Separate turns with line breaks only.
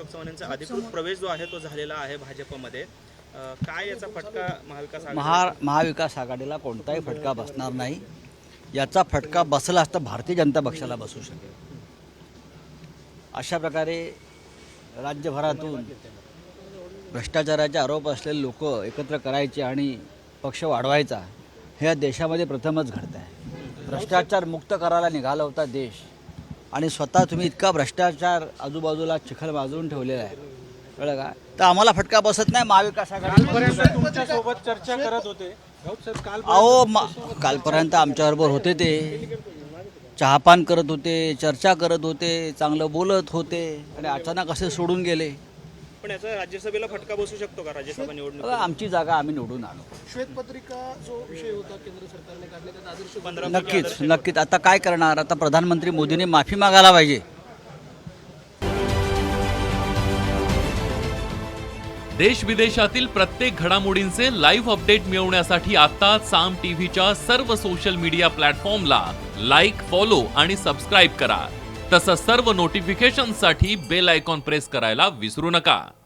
अशोक चव्हाण यांचा अधिकृत प्रवेश जो आहे तो झालेला आहे भाजपमध्ये. काय याचा फटका महाविकास
महा महाविकास आघाडीला कोणताही फटका बसणार नाही. याचा फटका बसला असता भारतीय जनता पक्षाला बसू शकेल. अशा प्रकारे राज्यभरातून भ्रष्टाचाराचे आरोप असलेले लोक एकत्र करायचे आणि पक्ष वाढवायचा हे या देशामध्ये प्रथमच घडत आहे भ्रष्टाचार मुक्त करायला निघाला होता देश. आणि स्वतः तुम्ही इतका भ्रष्टाचार आजूबाजूला चिखल वाजवून ठेवलेला आहे. कळलं का? तर आम्हाला फटका बसत नाही महाविकास आघाडी
सोबत चर्चा करत होते.
अहो कालपर्यंत आमच्याबरोबर होते ते. चहापान करत होते चर्चा करत होते चांगलं बोलत होते आणि अचानक असे सोडून गेले.
पण याचा राज्यसभेला फटका बसू शकतो का राज्यसभा निवडणूक
आमची जागा आम्ही निवडून आलो
श्वेतपत्रिका जो विषय होता केंद्र सरकारने काढले त्यात आदर्श
पंधरा
नक्कीच नक्कीच. आता काय करणार? आता प्रधानमंत्री मोदींनी माफी मागायला पाहिजे.
देश विदेशातील प्रत्येक घडामोडींचे लाईव्ह अपडेट मिळवण्यासाठी आता साम टीव्हीच्या सर्व सोशल मीडिया प्लॅटफॉर्मला लाईक फॉलो आणि सबस्क्राईब करा. तसंच सर्व नोटिफिकेशनसाठी बेल आयकॉन प्रेस करायला विसरू नका.